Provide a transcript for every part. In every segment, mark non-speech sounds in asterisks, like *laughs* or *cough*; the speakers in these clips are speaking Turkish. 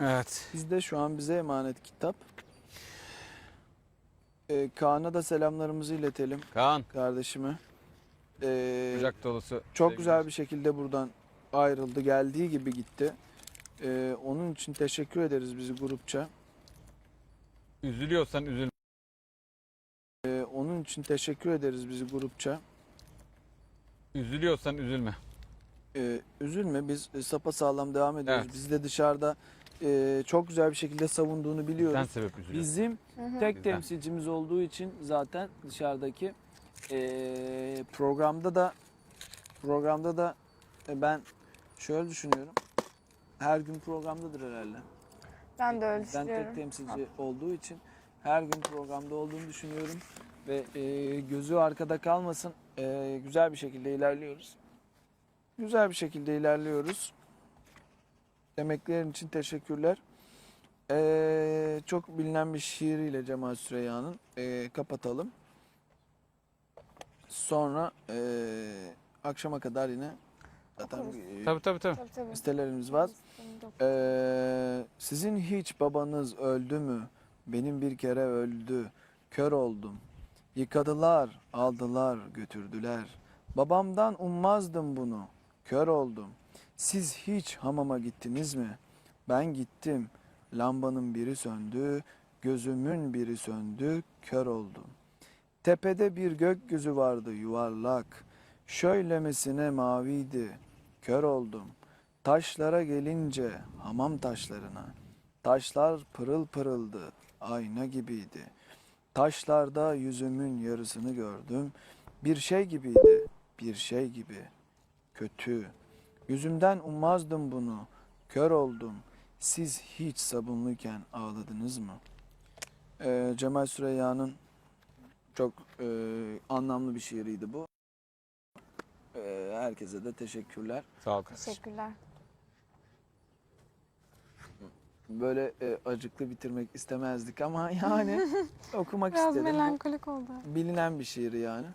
Evet. Bizde şu an bize emanet kitap. Ee, Kaan'a da selamlarımızı iletelim Kaan. kardeşime. Ee, Kucak dolusu. çok güzel bir şekilde buradan ayrıldı. Geldiği gibi gitti. Ee, onun için teşekkür ederiz bizi grupça. Üzülüyorsan üzülme. Ee, onun için teşekkür ederiz bizi grupça. Üzülüyorsan üzülme. Ee, üzülme biz e, sapa sağlam devam ediyoruz. Evet. Bizi de dışarıda e, çok güzel bir şekilde savunduğunu biliyoruz. Sen sebep üzülüyorsun. Bizim tek Bizden. temsilcimiz olduğu için zaten dışarıdaki eee, programda da programda da e, ben şöyle düşünüyorum. Her gün programdadır herhalde. Ben de öyle Ben düşünüyorum. tek temsilci olduğu için her gün programda olduğunu düşünüyorum ve e, gözü arkada kalmasın. E, güzel bir şekilde ilerliyoruz. Güzel bir şekilde ilerliyoruz. Emeklerin için teşekkürler. E, çok bilinen bir şiiriyle Cemal Süreyya'nın e, kapatalım. Sonra e, akşama kadar yine zaten e, Tabii tabii tabii. Tabii tabii. listelerimiz var. Ee, sizin hiç babanız öldü mü? Benim bir kere öldü. Kör oldum. Yıkadılar, aldılar, götürdüler. Babamdan ummazdım bunu. Kör oldum. Siz hiç hamama gittiniz mi? Ben gittim. Lambanın biri söndü, gözümün biri söndü, kör oldum. Tepede bir gökyüzü vardı yuvarlak. Şöylemesine maviydi. Kör oldum. Taşlara gelince hamam taşlarına. Taşlar pırıl pırıldı, ayna gibiydi. Taşlarda yüzümün yarısını gördüm. Bir şey gibiydi, bir şey gibi. Kötü. Yüzümden ummazdım bunu. Kör oldum. Siz hiç sabunluyken ağladınız mı? Ee, Cemal Süreyya'nın çok e, anlamlı bir şiiriydi bu. Ee, herkese de teşekkürler. Sağ ol kardeşim. Teşekkürler. böyle e, acıklı bitirmek istemezdik ama *laughs* yani *laughs* okumak Biraz istedim. Bu melankolik oldu. bilinen bir şiir yani.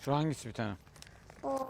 Şu hangisi bir tane? O